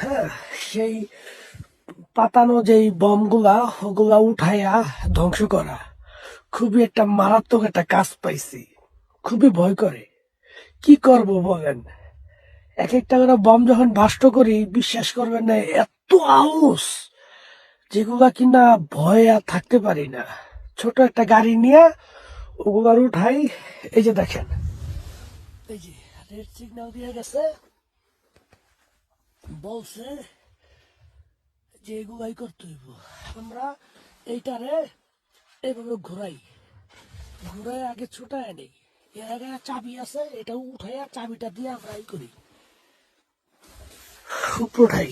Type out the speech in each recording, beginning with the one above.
হ্যাঁ সেই পাতানো যেই বমগুলা, ওগুলা উঠাইয়া ধ্বংস করা। খুবই একটা মারাত্মক একটা কাজ পাইছি। খুবই ভয় করে। কি করব বলেন? এক একটা করে বম যখন বাষ্ট করি, বিশ্বাস করবেন না, এত আউস, যেগুলা কিনা ভয়ে আর থাকতে পারি না। ছোট একটা গাড়ি নিয়ে ওগুলার উঠাই, এই যে দেখেন। এই যে, রেড সিগন্যাল দিয়ে গেছে। বলছে যে এগুলাই করতে হইব। আমরা এইটারে এইভাবে ঘুরাই। ঘুরাই আগে ছুটায় নেই এর আগে চাবি আছে, এটা উঠাইয়া চাবিটা দিয়ে আমরা এই করি। উঠাই।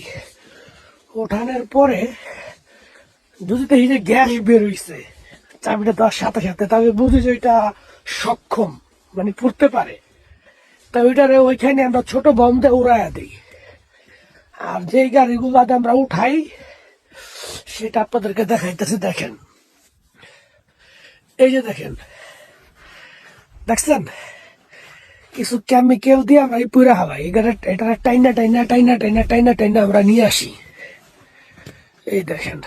ওঠানোর পরে যদি দেখি যে গ্যাস বের হইছে, চাবিটা দেওয়ার সাথে সাথে তবে বুঝি যে ওইটা সক্ষম মানে পড়তে পারে। তা ওইটারে ওইখানে আমরা ছোট বম দিয়ে উড়াইয়া দিই। আর যেই আগে আমরা উঠাই, সেটা আপনাদেরকে দেখাইতেছে, দেখেন। এই যে দেখেন, দেখছেন? কিছু কেমিক্যাল দিয়ে আমরা পুরা হালাই। এখানে এটা টাইনা টাইনা টাইনা টাইনা টাইনা টাইনা আমরা নিয়ে আসি। এই দেখেন।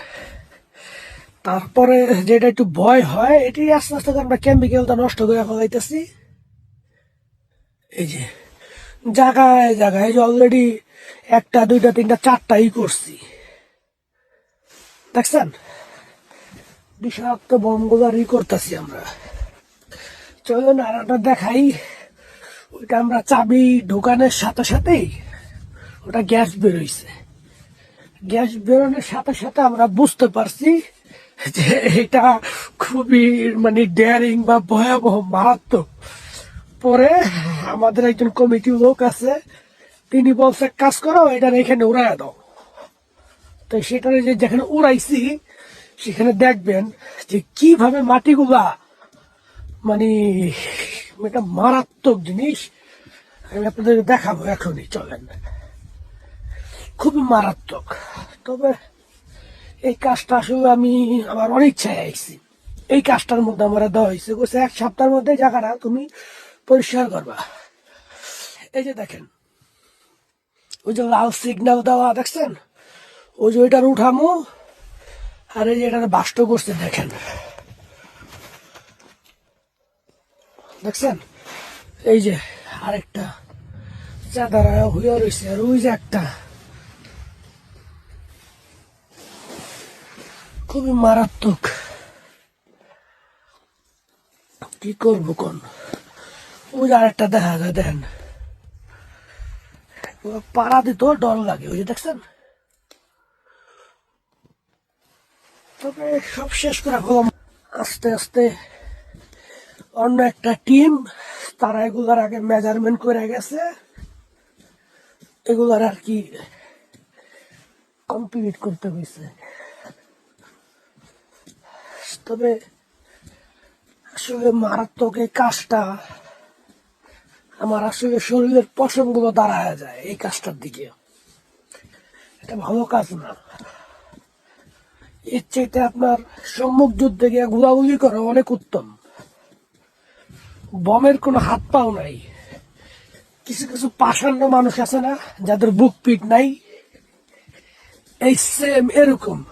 তারপরে যেটা একটু ভয় হয়, এটি আস্তে আস্তে আমরা কেমিক্যালটা নষ্ট করে ফেলাইতেছি। এই যে, জায়গায় জায়গায় যে অলরেডি একটা, দুইটা, তিনটা, চারটাই করছি। দেখছেন? বিষাক্ত বমগুলো ই করতেছি আমরা। চলুন আর একটা দেখাই। ওইটা আমরা চাবি ঢোকানোর সাথে সাথেই ওটা গ্যাস বেরোইছে। গ্যাস বেরোনোর সাথে সাথে আমরা বুঝতে পারছি যে এটা খুবই মানে ডেয়ারিং বা ভয়াবহ, মারাত্মক। পরে আমাদের একজন কমিটি লোক আছে তিনি বলছে "এক কাজ করো, এটা এখানে উড়াইয়া দাও। তো সেটা যে যেখানে উড়াইছি, সেখানে দেখবেন যে কীভাবে মাটিগুলা মানে এটা মারাত্মক জিনিস। আমি আপনাদের দেখাবো এখনই, চলেন। খুবই মারাত্মক। তবে এই কাজটা আসলে আমি আমার অনিচ্ছায় আইছি। এই কাজটার মধ্যে আমার দেওয়া হয়েছে। এক সপ্তাহের মধ্যে জায়গাটা তুমি পরিষ্কার করবা। এই যে দেখেন ওই যে লাল সিগন্যাল দেওয়া, দেখছেন? ওই যে ওইটার উঠামো, আর এই যে এটা বাষ্ট করছে, দেখেন। দেখছেন? এই যে আরেকটা চাঁদারা হইয়া রয়েছে আর ওই যে একটা। খুবই মারাত্মক। কি করব কোন? ওই আরেকটা দেখা যায়, দেখেন। পাড়া দিতেও ডর লাগে, ওই যে দেখছেন? তবে সব শেষ করে ফেলাম আস্তে আস্তে অন্য একটা টিম, তারা এগুলার আগে মেজারমেন্ট করে গেছে। এগুলার আর কি কমপ্লিট করতে হয়েছে তবে আসলে মারাত্মক এই কাজটা আমার আসলে শরীরের পশমগুলো দাঁড়ায় যায় এই কাজটার দিকে। এটা ভালো কাজ না। এর চাইতে আপনার সম্মুখ যুদ্ধে গিয়ে ঘোরাঘুরি করা অনেক উত্তম। বমের কোনো হাত পাও নাই। কিছু কিছু পাষাণ্য মানুষ আছে না, যাদের বুক পিট নাই। এই সেম এরকম।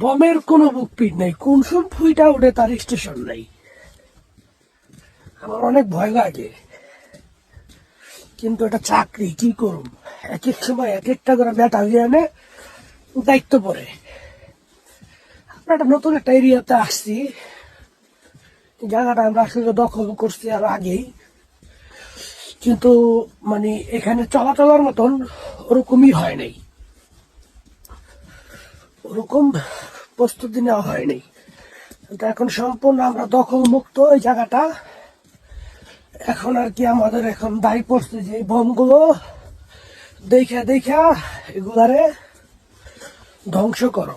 বমের কোনো বুক পিট নাই। কোন সব ফুইটা উঠে তার স্টেশন নাই। আমার অনেক ভয় লাগে। কিন্তু এটা চাকরি, কি করুম? এক এক সময় এক একটা করে ব্যাটা আনে দায়িত্ব পড়ে। আমরা একটা নতুন একটা এরিয়াতে আসছি। জায়গাটা আমরা আসলে দখল করছি আর আগেই। কিন্তু মানে এখানে চলাচলার মতন ওরকমই হয় নাই। ওরকম প্রস্তুতি নেওয়া হয়নি এখন সম্পূর্ণ আমরা দখল মুক্ত এই জায়গাটা এখন আর কি আমাদের এখন দায়ী পড়ছে যে বমগুলো দেখা দেখা এগুলারে ধ্বংস করো।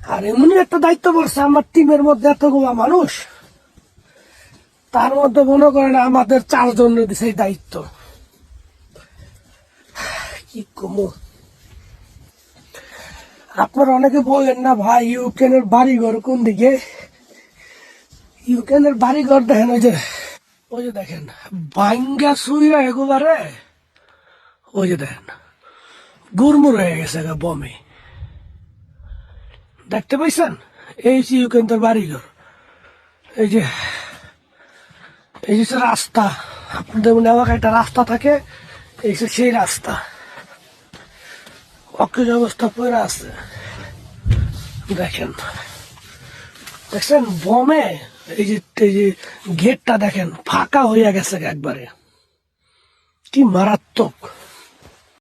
আর এমনি একটা দায়িত্ব পড়ছে আমার টিমের মধ্যে এতগুলো মানুষ। তার মধ্যে মনে করেন আমাদের চারজন দিছে দায়িত্ব। কি কমো? আপনারা অনেকে বলেন না ভাই, ইউক্রেনের বাড়িঘর কোন দিকে? ইউক্রেনের বাড়িঘর দেখেন ওই যে ওই যে দেখেন বাঙ্গা সুইরা এগুলারে, ওই যে দেখেন, গুড়মুড় হয়ে গেছে বমে। দেখতে পাইছেন? এই যে ইউকেন্দ্র বাড়িঘর। এই যে এই যে রাস্তা। আপনাদের মনে আমাকে একটা রাস্তা থাকে, এই যে সেই রাস্তা। অকেজ অবস্থা পড়ে আছে। দেখেন দেখছেন বমে এই যে এই যে গেটটা দেখেন ফাঁকা হইয়া গেছে একবারে। কি মারাত্মক।